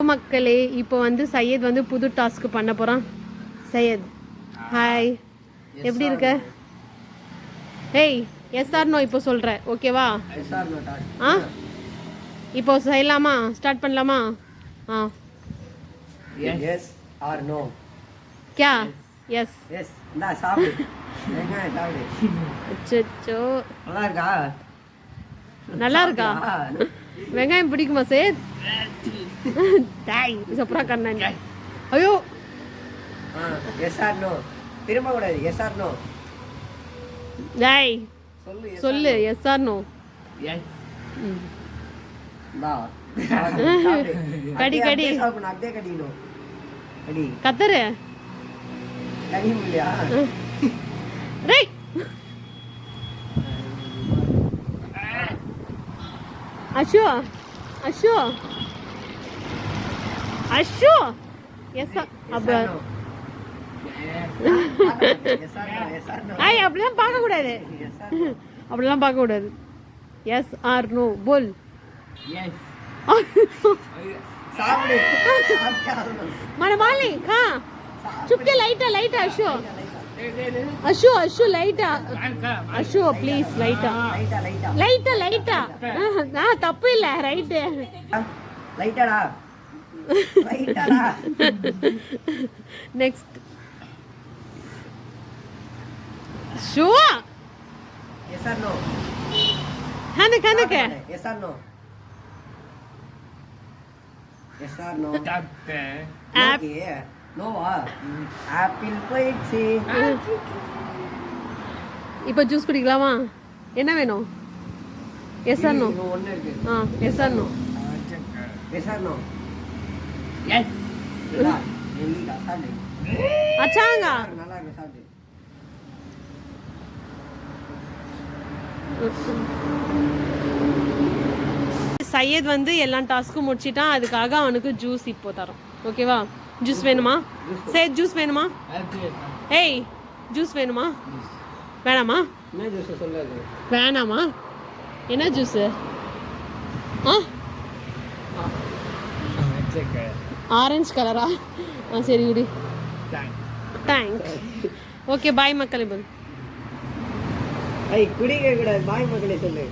மக்களே இப்போ வந்து சையத் வந்து புது டாஸ்க் பண்ண போகிறான் சையத் ஹாய் எப்படி இருக்க? ஏய் எஸ் ஆர் நோ இப்போ சொல்கிறேன் ஓகேவா ஆ? இப்போ செய்யலாமா? ஸ்டார்ட் பண்ணலாமா? ஆ. எஸ் ஆர் நோ கியா? எஸ் எஸ் இந்தா சாப்பிடு. அச்சோ நல்லா இருக்கா? நல்லா இருக்கா? வெங்காயம் பிடிக்குமா சேத் டாய் சப்ரா கண்ணன் ஐயோ எஸ் ஆர் நோ திரும்ப கூடாது எஸ் ஆர் நோ டாய் சொல்லு. Yes or no. கடி, கடி. அப்படியே கடிக்கணும் கடி கத்தரு கடி முடியா ரேய் அஷு அஷு அஷு எஸ் அப்ப ஐய் அப்படிலாம் பார்க்க கூடாது அப்படிலாம் பார்க்க கூடாது எஸ் ஆர் நோ போல் சாப்பிடு சாப்பிட்டாகணும். మన మాలి కా చుట్టే light light Ashu Ashu Ashu light Ashu please light லைட்டா லைட்டா లైట్ లైట్ తప్పు இல்ல right லைட்டாடா லைட்டாடா Next shoe yes or no హనక హనక yes or no yes or no App. Noah apple போயிடுச்சு இப்போ ஜூஸ் குடிக்கலாமா என்ன வேணும் எஸ் ஆர் நோ இன்னும் ஒண்ணு இருக்கு ஆ yes or no yes or அச்சாங்க நல்லா இருக்கு சாப்பிடு. சையத் வந்து எல்லா டாஸ்க்கும் முடிச்சிட்டான். அதுக்காக அவனுக்கு ஜூஸ் இப்போ தரோம். ஓகேவா ஜூஸ் வேணுமா? சரி ஜூஸ் வேணுமா? ஏய் ஜூஸ் வேணுமா? வேணாமா? என்ன ஜூஸ் சொல்லாது வேணாமா? என்ன ஜூஸு ஆ? ஆரஞ்ச் கலரா? ஆ சரி விடு. தேங்க்ஸ் ஓகே பாய் மக்களே இப்போ ஐய் குடிக்க கூடாது பாய் மக்களே சொல்லு.